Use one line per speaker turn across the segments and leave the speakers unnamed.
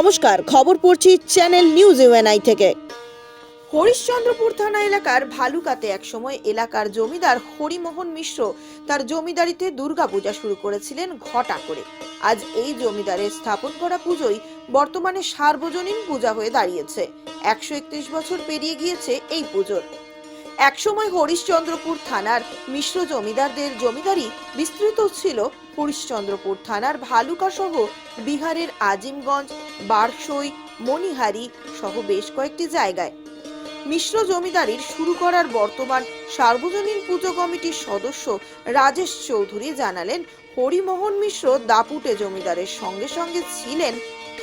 নমস্কার, খবর পড়ছি চ্যানেল নিউজ ইউএনআই থেকে। হরিশ্চন্দ্রপুর থানা এলাকার ভালুকাতে একসময় এলাকার জমিদার হরিমোহন মিশ্র তার জমিদারিতে দুর্গাপূজা শুরু করেছিলেন ঘটা করে। আজ এই জমিদারের স্থাপন করা পুজোই বর্তমানে সার্বজনীন পূজা হয়ে দাঁড়িয়েছে। একশো একত্রিশ বছর পেরিয়ে গিয়েছে এই পুজোর। একসময় হরিশ্চন্দ্রপুর থানার মিশ্র জমিদারদের জমিদারি বিস্তৃত ছিল। হরিশ্চন্দ্রপুর থানার ভালুকা সহ বিহারের আজিমগঞ্জ, বারসই, মণিহারি সহ বেশ কয়েকটি জায়গায়। মিশ্র জমিদারির শুরু করার বর্তমান সার্বজনীন পুজো কমিটির সদস্য রাজেশ চৌধুরী জানালেন, হরিমোহন মিশ্র দাপুটে জমিদারের সঙ্গে সঙ্গে ছিলেন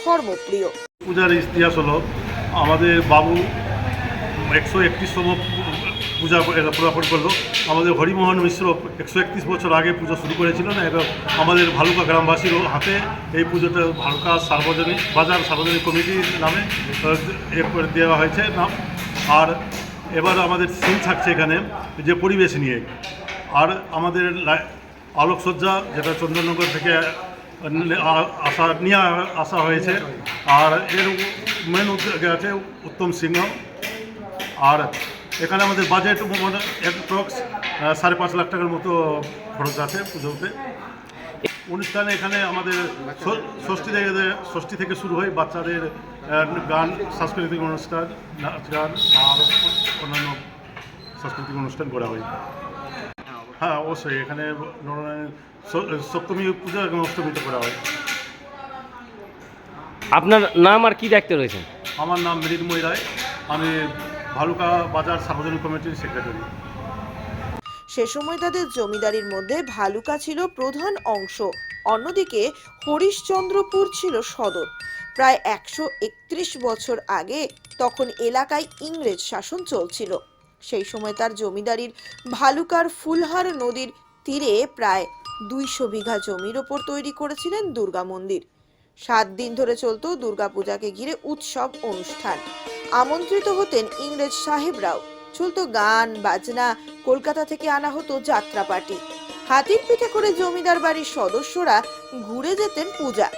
ধর্মপ্রিয়।
পূজার ইতিহাস হলো, আমাদের বাবু একশো একত্রিশতম পূজা পূজাপন করল। আমাদের হরিমোহন মিশ্র একশো একত্রিশ বছর আগে পুজো শুরু করেছিল না এবং আমাদের ভালুকা গ্রামবাসীর হাতে এই পুজোটা ভালুকা সার্বজনীন, বাজার সার্বজনীন কমিটির নামে দেওয়া হয়েছে নাম। আর এবার আমাদের সিন থাকছে এখানে, যে পরিবেশ নিয়ে। আর আমাদের আলোকসজ্জা, যেটা চন্দননগর থেকে আসা, নিয়ে আসা হয়েছে। আর এর মেন আছে উত্তম সিংহ। আর এখানে আমাদের বাজেট অ্যাপ্রক্স সাড়ে পাঁচ লাখ টাকার মতো খরচ আছে পুজোতে। অনুষ্ঠানে এখানে আমাদের ষষ্ঠী থেকে ষষ্ঠী থেকে শুরু হয় বাচ্চাদের গান সাংস্কৃতিক অনুষ্ঠান নাচ গান আর অন্যান্য সাংস্কৃতিক অনুষ্ঠান করা হয়। হ্যাঁ অবশ্যই এখানে সপ্তমী পূজা এবং অষ্টমীতে করা হয়।
আপনার নাম আর কি দায়িত্বে রয়েছেন?
আমার নাম মৃন্ময় রায়। আমি ভালুকা বাজার সার্বজনীন কমিটির সেক্রেটারি
সে সময় তাদের জমিদারির মধ্যে ভালুকা ছিল প্রধান অংশ, অন্যদিকে হরিশ্চন্দ্রপুর ছিল সদর। প্রায় একশো একত্রিশ বছর আগে তখন এলাকায় ইংরেজ শাসন চলছিল। সেই সময় তার জমিদারির ভালুকার ফুলহার নদীর তীরে প্রায় দুইশো বিঘা জমির ওপর তৈরি করেছিলেন দুর্গা মন্দির। সাত দিন ধরে চলতো দুর্গাপূজাকে ঘিরে উৎসব অনুষ্ঠান। আমন্ত্রিত হতেন ইংরেজ সাহেবরাও। চলতো গান, বাজনা, কলকাতা থেকে আনা হতো যাত্রা পার্টি হাতির পিঠে করে জমিদার বাড়ির সদস্যরা ঘুরে যেতেন পূজা।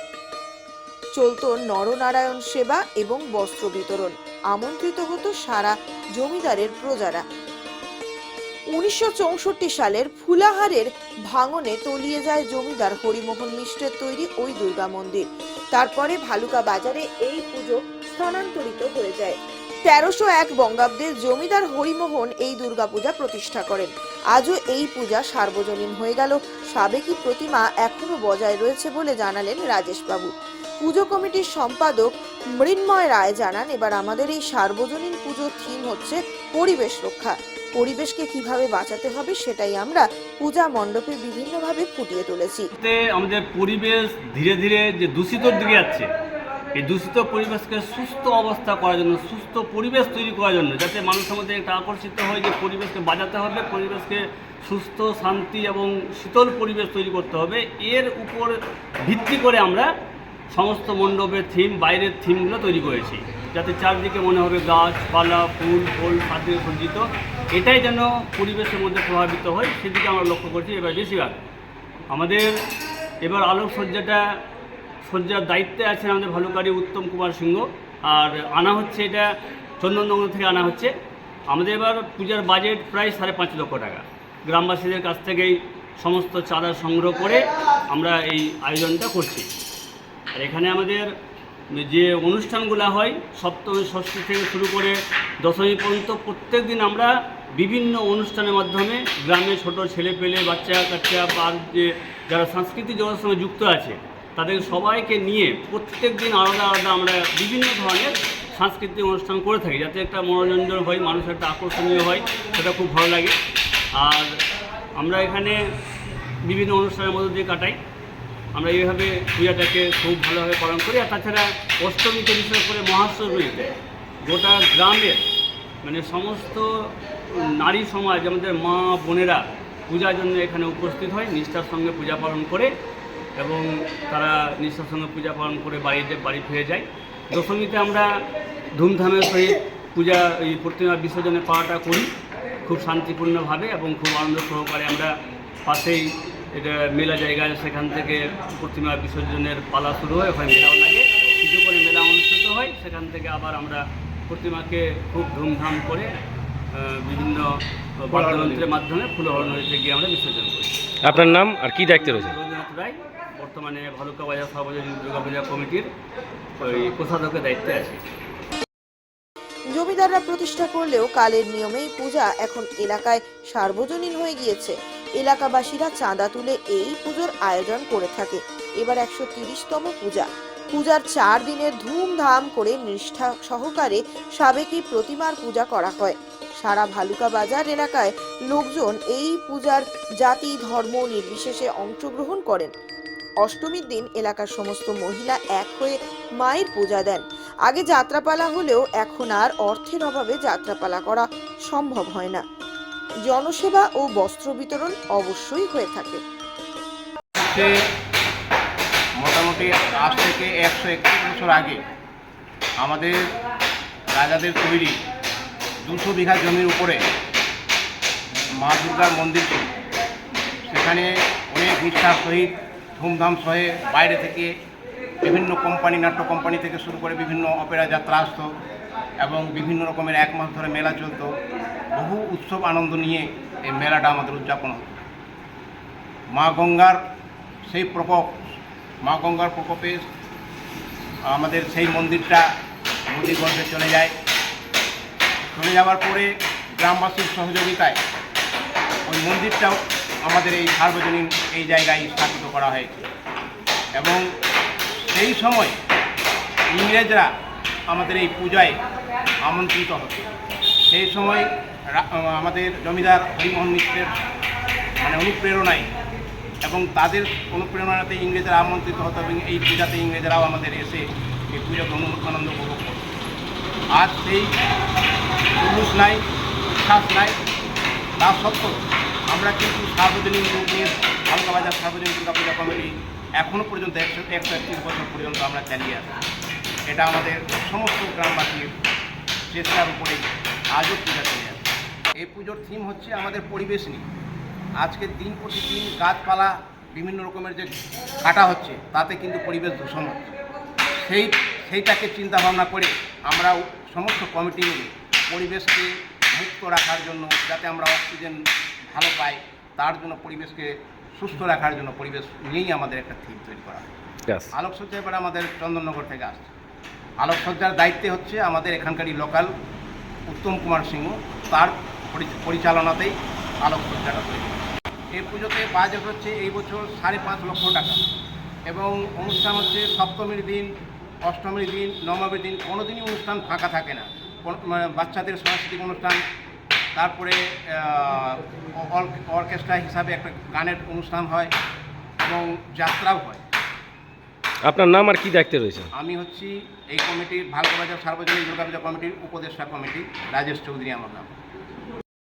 চলতো নরনারায়ণ সেবা এবং বস্ত্র বিতরণ। আমন্ত্রিত হতো সারা জমিদারের প্রজারা। উনিশশো চৌষট্টি সালের ফুলাহারের ভাঙনে তলিয়ে যায় জমিদার হরিমোহন মিশ্রের তৈরি ওই দুর্গা মন্দির। তারপরে ভালুকা বাজারে এই পুজো স্থানান্তরিত হয়ে যায়। তেরোশো এক বঙ্গাব্দে জমিদার হরিমোহন এই দুর্গাপূজা প্রতিষ্ঠা করেন। আজও এই পূজা সার্বজনীন হয়ে গেল। সাবেকি প্রতিমা এখনও বজায় রয়েছে বলে জানালেন রাজেশবাবু। পুজো কমিটির সম্পাদক মৃন্ময় রায় জানান, এবার আমাদের এই সার্বজনীন পুজো থিম হচ্ছে পরিবেশ রক্ষা। পরিবেশকে কীভাবে বাঁচাতে হবে সেটাই আমরা পূজা মণ্ডপে বিভিন্নভাবে ফুটিয়ে তুলেছি।
আমাদের পরিবেশ ধীরে ধীরে যে দূষিতর দিকে যাচ্ছে এই দূষিত পরিবেশকে সুস্থ অবস্থা করার জন্য, সুস্থ পরিবেশ তৈরি করার জন্য, যাতে মানুষের মধ্যে একটা আকর্ষিত হয় যে পরিবেশকে বাজাতে হবে, পরিবেশকে সুস্থ, শান্তি এবং শীতল পরিবেশ তৈরি করতে হবে। এর উপর ভিত্তি করে আমরা সমস্ত মণ্ডপের থিম বাইরের থিমগুলো তৈরি করেছি, যাতে চারদিকে মনে হবে গাছপালা, ফুল, ফল সাথে সজ্জিত। এটাই যেন পরিবেশের মধ্যে প্রভাবিত হয়, সেদিকে আমরা লক্ষ্য করছি এবার বেশিরভাগ। আমাদের এবার আলোকসজ্জাটা সজ্জার দায়িত্বে আছেন আমাদের ভালুকারি উত্তম কুমার সিংহ। আর আনা হচ্ছে এটা চন্দননগর থেকে আনা হচ্ছে। আমাদের এবার পূজার বাজেট প্রায় সাড়ে পাঁচ লক্ষ টাকা। গ্রামবাসীদের কাছ থেকেই সমস্ত চাঁদা সংগ্রহ করে আমরা এই আয়োজনটা করছি। আর এখানে আমাদের যে অনুষ্ঠানগুলো হয়, সপ্তমী, ষষ্ঠী থেকে শুরু করে দশমী পর্যন্ত প্রত্যেক দিন আমরা বিভিন্ন অনুষ্ঠানের মাধ্যমে গ্রামে ছোট ছেলে পেলে বাচ্চা কাচ্চা বা যে যারা সাংস্কৃতিক জগতের সঙ্গে যুক্ত আছে তাদের সবাইকে নিয়ে প্রত্যেক দিন আলাদা আলাদা আমরা বিভিন্ন ধরনের সাংস্কৃতিক অনুষ্ঠান করে থাকি, যাতে একটা মনোরঞ্জন হয়, মানুষের একটা আকর্ষণীয় হয়, সেটা খুব ভালো লাগে। আর আমরা এখানে বিভিন্ন অনুষ্ঠানের মধ্যে দিয়ে কাটাই। আমরা এইভাবে পূজাটাকে খুব ভালোভাবে পালন করি। আর তাছাড়া অষ্টমীতে, বিশেষ করে মহাষ্টমীতে গোটা গ্রামের মানে সমস্ত নারী সমাজ, আমাদের মা বোনেরা পূজার জন্য এখানে উপস্থিত হয়। নিষ্ঠার সঙ্গে পূজা পালন করে এবং তারা নিষ্ঠার সঙ্গে পূজা পালন করে বাড়িতে বাড়ি ফিরে যায়। দশমীতে আমরা ধুমধামের সহিত পূজা এই প্রতিমা বিসর্জনের পাওয়াটা করি খুব শান্তিপূর্ণভাবে এবং খুব আনন্দ সহকারে আমরা পাশেই এটা মেলা জায়গা সেখান থেকে প্রতিমা বিসর্জনের পালা শুরু হয় ওখানে মেলাও লাগে। কিছু করে মেলা অনুষ্ঠিত হয় সেখান থেকে আবার আমরা প্রতিমাকে খুব ধুমধাম করে বিভিন্ন বাদ্যযন্ত্রের মাধ্যমে ফুলহরণীতে গিয়ে আমরা বিসর্জন করি।
আপনার নাম আর কি দায়িত্বে রয়েছেন?
রবীন্দ্রনাথ রায় বর্তমানে ভালুকা বাজার সর্বজনীন দুর্গাপূজা কমিটির ওই কোষাধ্যক্ষের দায়িত্বে আছে।
জমিদাররা প্রতিষ্ঠা করলেও কালের নিয়মেই পূজা এখন এলাকায় সার্বজনীন হয়ে গিয়েছে। এলাকাবাসীরা চাঁদা তুলে এই পুজোর আয়োজন করে থাকে। এবার একশো তিরিশতম পূজা। পূজার চার দিনের ধুমধাম করে নিষ্ঠা সহকারে সাবেকি প্রতিমার পূজা করা হয়। সারা ভালুকা বাজার এলাকায় লোকজন এই পূজার জাতি, ধর্ম নির্বিশেষে অংশগ্রহণ করেন। অষ্টমীর দিন এলাকার সমস্ত মহিলা এক হয়ে মায়ের পূজা দেন। আগে যাত্রাপালা হলেও এখন আর অর্থের অভাবে যাত্রাপালা করা সম্ভব হয় না। জনসেবা ও বস্ত্র বিতরণ অবশ্যই হয়ে থাকে।
মোটামুটি আজ থেকে একশো একত্রিশ বছর আগে আমাদের রাজাদের তৈরি দুশো বিঘা জমির উপরে মা দুর্গার মন্দির সেখানে অনেক নিষ্ঠার সহিত ধুমধাম সহে বাইরে থেকে বিভিন্ন কোম্পানি, নাট্য কোম্পানি থেকে শুরু করে বিভিন্ন অপেরা যাত্রা আসতো এবং বিভিন্ন রকমের এক মাস ধরে মেলা চলতো। বহু উৎসব আনন্দ নিয়ে এই মেলাটা আমাদের উদযাপন হতো। মা গঙ্গার সেই প্রকোপ, মা গঙ্গার প্রকোপে আমাদের সেই মন্দিরটা নদীগর্ভে চলে যায়। চলে যাওয়ার পরে গ্রামবাসীর সহযোগিতায় ওই মন্দিরটাও আমাদের এই সার্বজনীন এই জায়গায় স্থাপিত করা হয়েছে। এবং সেই সময় ইংরেজরা আমাদের এই পূজায় আমন্ত্রিত হতো। সেই সময় আমাদের জমিদার হরিমোহন মিত্রের মানে অনুপ্রেরণায় এবং তাদের অনুপ্রেরণাতে ইংরেজরা আমন্ত্রিত হতো এবং এই পূজাতে ইংরেজরাও আমাদের এসে এই অনু- আনন্দ উপভোগ করত। আজ সেই জুলুস নাই উচ্ছ্বাস নাই, তা সত্ত্বেও আমরা কিন্তু সার্বজনীন রূপ নিয়ে হালকা বাজার, সার্বজনীন দুর্গা পূজা কমিটি এখনও পর্যন্ত একশো একশো একত্রিশ বছর পর্যন্ত আমরা চালিয়ে আসি এটা আমাদের সমস্ত গ্রামবাসীর চেষ্টার উপরেই আজও পূজা চলে আসে এই পুজোর থিম হচ্ছে আমাদের পরিবেশ নিয়ে। আজকে দিন প্রতিদিন গাছপালা বিভিন্ন রকমের যে কাটা হচ্ছে, তাতে কিন্তু পরিবেশ দূষণ হচ্ছে। সেই, সেইটাকে চিন্তা ভাবনা করে আমরা সমস্ত কমিটি মিলে পরিবেশকে মুক্ত রাখার জন্য যাতে আমরা অক্সিজেন ভালো পাই তার জন্য পরিবেশকে সুস্থ রাখার জন্য পরিবেশ নিয়েই আমাদের একটা থিম তৈরি করা হয়। আলোকসজ্জা এবার আমাদের চন্দননগর থেকে আসছে আলোকসজ্জার দায়িত্বে হচ্ছে আমাদের এখানকারই লোকাল উত্তম কুমার সিংহ তার পরিচালনাতেই আলোকসজ্জাটা তৈরি। এই পুজোতে বাজেট হচ্ছে এই বছর সাড়ে পাঁচ লক্ষ টাকা এবং অনুষ্ঠান হচ্ছে সপ্তমীর দিন অষ্টমীর দিন নবমীর দিন কোনো দিনই অনুষ্ঠান ফাঁকা থাকে না বাচ্চাদের সাংস্কৃতিক অনুষ্ঠান তারপরে অর্কেস্ট্রা হিসাবে একটা গানের অনুষ্ঠান হয় এবং যাত্রাও হয়।
আপনার নাম আর কি দায়িত্বে রয়েছে?
আমি হচ্ছি এই কমিটির ভালবাজার সার্বজনীন দুর্গাপূজা কমিটির উপদেষ্টা কমিটি রাজেশ চৌধুরী আমার নাম।